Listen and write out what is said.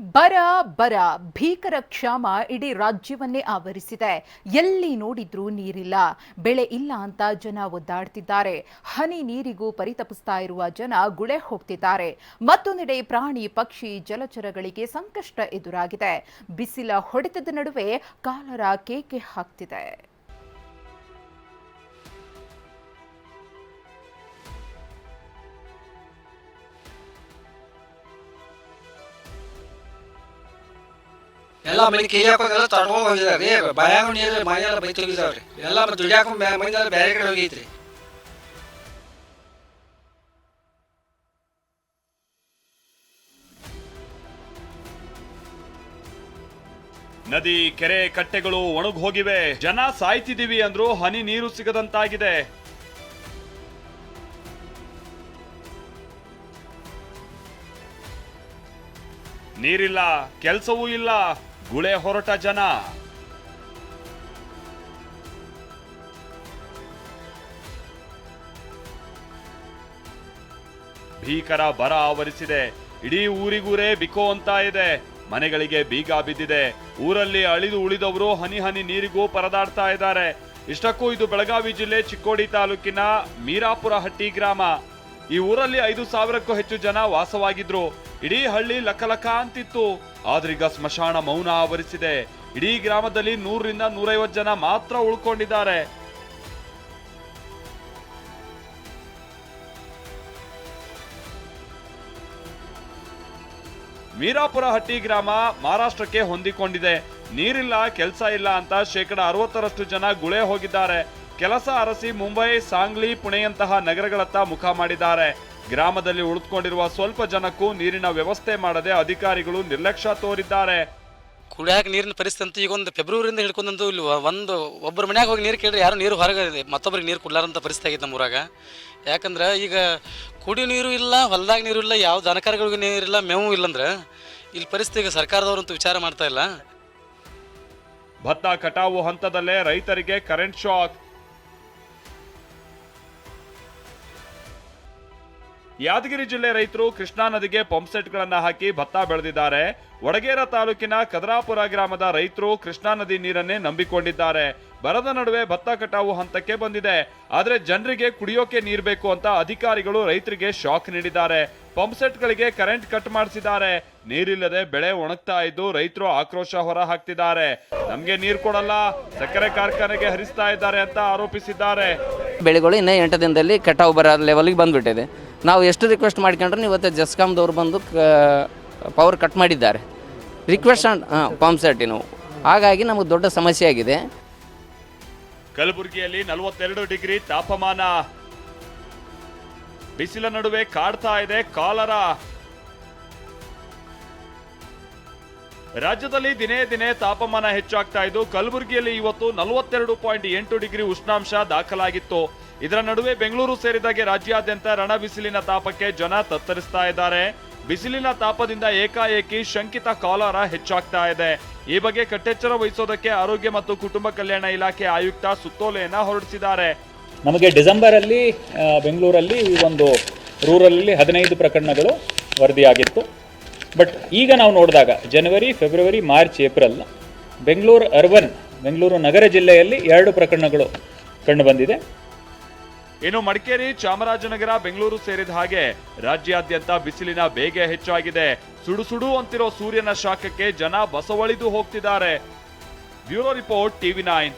ಬರ ಬರ, ಭೀಕರ ಕ್ಷಾಮ ಇಡೀ ರಾಜ್ಯವನ್ನೇ ಆವರಿಸಿದೆ. ಎಲ್ಲಿ ನೋಡಿದ್ರೂ ನೀರಿಲ್ಲ. ಬೆಳೆ ಇಲ್ಲ ಅಂತ ಜನ ಒದ್ದಾಡ್ತಿದ್ದಾರೆ. ಹನಿ ನೀರಿಗೂ ಪರಿತಪಿಸ್ತಾ ಇರುವ ಜನ ಗುಳೆ ಹೋಗ್ತಿದ್ದಾರೆ. ಮತ್ತೊಂದೆಡೆ ಪ್ರಾಣಿ, ಪಕ್ಷಿ, ಜಲಚರಗಳಿಗೆ ಸಂಕಷ್ಟ ಎದುರಾಗಿದೆ. ಬಿಸಿಲ ಹೊಡೆತದ ನಡುವೆ ಕಾಲರ ಕೇಕೆ ಹಾಕ್ತಿದೆ. ಎಲ್ಲ ಮನೆ ಕೈ ಹಾಕೋದೆಲ್ಲ ತಡ್ಕೊಂಡು ಹೋಗಿದ್ದಾರೆ. ರೀ ಬಾಯಾಗ ನೀರು ಮನೆಯೆಲ್ಲ ಬೈ ತೆಗಿದಾವ್ರಿ ಎಲ್ಲ ದುಡಿಯಾಕ ಮನೆಯೆಲ್ಲ ಬೇರೆ ಕಡೆ ಹೋಗೈತ್ರಿ. ನದಿ, ಕೆರೆ, ಕಟ್ಟೆಗಳು ಒಣಗ್ ಹೋಗಿವೆ ಜನ ಸಾಯ್ತಿದೀವಿ ಅಂದ್ರೂ ಹನಿ ನೀರು ಸಿಗದಂತಾಗಿದೆ. ನೀರಿಲ್ಲ, ಕೆಲಸವೂ ಇಲ್ಲ. ಗುಳೆ ಹೊರಟ ಜನ. ಭೀಕರ ಬರ ಆವರಿಸಿದೆ. ಇಡೀ ಊರಿಗೂರೇ ಬಿಕೋ ಅಂತ ಇದೆ. ಮನೆಗಳಿಗೆ ಬೀಗ ಬಿದ್ದಿದೆ. ಊರಲ್ಲಿ ಅಳಿದು ಉಳಿದವರು ಹನಿ ಹನಿ ನೀರಿಗೂ ಪರದಾಡ್ತಾ ಇದ್ದಾರೆ. ಇಷ್ಟಕ್ಕೂ ಇದು ಬೆಳಗಾವಿ ಜಿಲ್ಲೆ ಚಿಕ್ಕೋಡಿ ತಾಲೂಕಿನ ಮೀರಾಪುರ ಹಟ್ಟಿ ಗ್ರಾಮ. ಈ ಊರಲ್ಲಿ ಐದು ಸಾವಿರಕ್ಕೂ ಹೆಚ್ಚು ಜನ ವಾಸವಾಗಿದ್ರು. ಇಡೀ ಹಳ್ಳಿ ಲಕಲಕ ಅಂತಿತ್ತು. ಆದ್ರೀಗ ಸ್ಮಶಾನ ಮೌನ ಆವರಿಸಿದೆ. ಇಡೀ ಗ್ರಾಮದಲ್ಲಿ ನೂರರಿಂದ ನೂರೈವತ್ತು ಜನ ಮಾತ್ರ ಉಳ್ಕೊಂಡಿದ್ದಾರೆ. ಮೀರಾಪುರ ಹಟ್ಟಿ ಗ್ರಾಮ ಮಹಾರಾಷ್ಟ್ರಕ್ಕೆ ಹೊಂದಿಕೊಂಡಿದೆ. ನೀರಿಲ್ಲ, ಕೆಲಸ ಇಲ್ಲ ಅಂತ ಶೇಕಡ ಅರವತ್ತರಷ್ಟು ಜನ ಗುಳೆ ಹೋಗಿದ್ದಾರೆ. ಕೆಲಸ ಅರಸಿ ಮುಂಬೈ, ಸಾಂಗ್ಲಿ, ಪುಣೆಯಂತಹ ನಗರಗಳತ್ತ ಮುಖ ಮಾಡಿದ್ದಾರೆ. ಗ್ರಾಮದಲ್ಲಿ ಉಳಿದುಕೊಂಡಿರುವ ಸ್ವಲ್ಪ ಜನಕ್ಕೂ ನೀರಿನ ವ್ಯವಸ್ಥೆ ಮಾಡದೆ ಅಧಿಕಾರಿಗಳು ನಿರ್ಲಕ್ಷ್ಯ ತೋರಿದ್ದಾರೆ. ಕುಡಿಯಾಕ ನೀರಿನ ಪರಿಸ್ಥಿತಿ ಅಂತ ಈಗ ಒಂದು ಫೆಬ್ರವರಿಯಿಂದ ಹಿಡ್ಕೊಂಡಂತೂ ಇಲ್ಲಿ ಒಂದು ಒಬ್ಬರ ಮನ್ಯಾಗ ಹೋಗಿ ನೀರು ಕೇಳಿದ್ರೆ ಯಾರು ನೀರು ಹೊರಗೆ ಮತ್ತೊಬ್ಬರಿಗೆ ನೀರು ಕೊಡ್ಲಾರಂಥ ಪರಿಸ್ಥಿತಿ ಆಗಿತ್ತು ನಮ್ಮೂರಾಗ ಯಾಕಂದ್ರೆ ಈಗ ಕುಡಿಯೋ ನೀರು ಇಲ್ಲ ಹೊಲದಾಗ ನೀರು ಇಲ್ಲ ಯಾವ ದನಕರಗಳಿಗೂ ನೀರಿಲ್ಲ ಮೇವು ಇಲ್ಲಂದ್ರೆ ಇಲ್ಲಿ ಪರಿಸ್ಥಿತಿ ಈಗ ಸರ್ಕಾರದವರಂತೂ ವಿಚಾರ ಮಾಡ್ತಾ ಇಲ್ಲ. ಭತ್ತ ಕಟಾವು ಹಂತದಲ್ಲೇ ರೈತರಿಗೆ ಕರೆಂಟ್ ಶಾಕ್. ಯಾದಗಿರಿ ಜಿಲ್ಲೆ ರೈತರು ಕೃಷ್ಣಾ ನದಿಗೆ ಪಂಪ್ ಸೆಟ್ಗಳನ್ನ ಹಾಕಿ ಭತ್ತ ಬೆಳೆದಿದ್ದಾರೆ. ವಡಗೇರ ತಾಲೂಕಿನ ಕದರಾಪುರ ಗ್ರಾಮದ ರೈತರು ಕೃಷ್ಣಾ ನದಿ ನೀರನ್ನೇ ನಂಬಿಕೊಂಡಿದ್ದಾರೆ. ಬರದ ನಡುವೆ ಭತ್ತ ಕಟಾವು ಹಂತಕ್ಕೆ ಬಂದಿದೆ. ಆದರೆ ಜನರಿಗೆ ಕುಡಿಯೋಕೆ ನೀರು ಬೇಕು ಅಂತ ಅಧಿಕಾರಿಗಳು ರೈತರಿಗೆ ಶಾಕ್ ನೀಡಿದ್ದಾರೆ. ಪಂಪ್ ಸೆಟ್ಗಳಿಗೆ ಕರೆಂಟ್ ಕಟ್ ಮಾಡಿಸಿದ್ದಾರೆ. ನೀರಿಲ್ಲದೆ ಬೆಳೆ ಒಣಗ್ತಾ ಇದ್ದು ರೈತರು ಆಕ್ರೋಶ ಹೊರ ಹಾಕ್ತಿದ್ದಾರೆ ನಮಗೆ ನೀರು ಕೊಡಲ್ಲ, ಸಕ್ಕರೆ ಕಾರ್ಖಾನೆಗೆ ಹರಿಸ್ತಾ ಇದ್ದಾರೆ ಅಂತ ಆರೋಪಿಸಿದ್ದಾರೆ. ಬೆಳೆಗಳು ಇನ್ನೂ ಎಂಟು ದಿನದಲ್ಲಿ ಕಟಾವು ಬರೋ ಲೆವೆಲ್ಗೆ ಬಂದುಬಿಟ್ಟಿದೆ. ನಾವು ಎಷ್ಟು ರಿಕ್ವೆಸ್ಟ್ ಮಾಡ್ಕೊಂಡ್ರೆ ಇವತ್ತು ಜಸ್ಕಾಮ್ದವ್ರು ಬಂದು ಪವರ್ ಕಟ್ ಮಾಡಿದ್ದಾರೆ. ರಿಕ್ವೆಸ್ಟ್ ಹಾಂ ಪಂಪ್ ನಾವು. ಹಾಗಾಗಿ ನಮಗೆ ದೊಡ್ಡ ಸಮಸ್ಯೆ ಆಗಿದೆ. ಕಲಬುರಗಿಯಲ್ಲಿ ನಲವತ್ತೆರಡು ಡಿಗ್ರಿ ತಾಪಮಾನ. ಬಿಸಿಲ ನಡುವೆ ಕಾಡ್ತಾ ಇದೆ, ಕಾಲರ ರಾಜ್ಯದಲ್ಲಿ ದಿನೇ ದಿನೇ ತಾಪಮಾನ ಹೆಚ್ಚಾಗ್ತಾ ಇದ್ದು, ಕಲಬುರಗಿಯಲ್ಲಿ ಇವತ್ತು ನಲವತ್ತೆರಡು ಪಾಯಿಂಟ್ ಎಂಟು ಡಿಗ್ರಿ ಉಷ್ಣಾಂಶ ದಾಖಲಾಗಿತ್ತು. ಇದರ ನಡುವೆ ಬೆಂಗಳೂರು ಸೇರಿದಾಗೆ ರಾಜ್ಯಾದ್ಯಂತ ರಣ ಬಿಸಿಲಿನ ತಾಪಕ್ಕೆ ಜನ ತತ್ತರಿಸ್ತಾ ಇದ್ದಾರೆ. ಬಿಸಿಲಿನ ತಾಪದಿಂದ ಏಕಾಏಕಿ ಶಂಕಿತ ಕಾಲರ ಹೆಚ್ಚಾಗ್ತಾ ಇದೆ. ಈ ಬಗ್ಗೆ ಕಟ್ಟೆಚ್ಚರ ವಹಿಸೋದಕ್ಕೆ ಆರೋಗ್ಯ ಮತ್ತು ಕುಟುಂಬ ಕಲ್ಯಾಣ ಇಲಾಖೆ ಆಯುಕ್ತ ಸುತ್ತೋಲೆಯನ್ನ ಹೊರಡಿಸಿದ್ದಾರೆ. ನಮಗೆ ಡಿಸೆಂಬರ್ ಅಲ್ಲಿ ಬೆಂಗಳೂರಲ್ಲಿ ಒಂದು ರೂರಲ್ಲಿ ಹದಿನೈದು ಪ್ರಕರಣಗಳು ವರದಿಯಾಗಿತ್ತು. ಬಟ್ ಈಗ ನಾವು ನೋಡಿದಾಗ January February March April Bengaluru urban Bengaluru ನಗರ ಜಿಲ್ಲೆಯಲ್ಲಿ ಎರಡು ಪ್ರಕರಣಗಳು ಕಂಡುಬಂದಿದೆ. ಇನ್ನು ಮಡಿಕೇರಿ, ಚಾಮರಾಜನಗರ, ಬೆಂಗಳೂರು ಸೇರಿದ ಹಾಗೆ ರಾಜ್ಯಾದ್ಯಂತ ಬಿಸಿಲಿನ ಬೇಗೆ ಹೆಚ್ಚಾಗಿದೆ. ಸುಡು ಸುಡು ಅಂತಿರೋ ಸೂರ್ಯನ ಶಾಖಕ್ಕೆ ಜನ ಬಸವಳಿದು ಹೋಗ್ತಿದ್ದಾರೆ. Bureau report TV nine.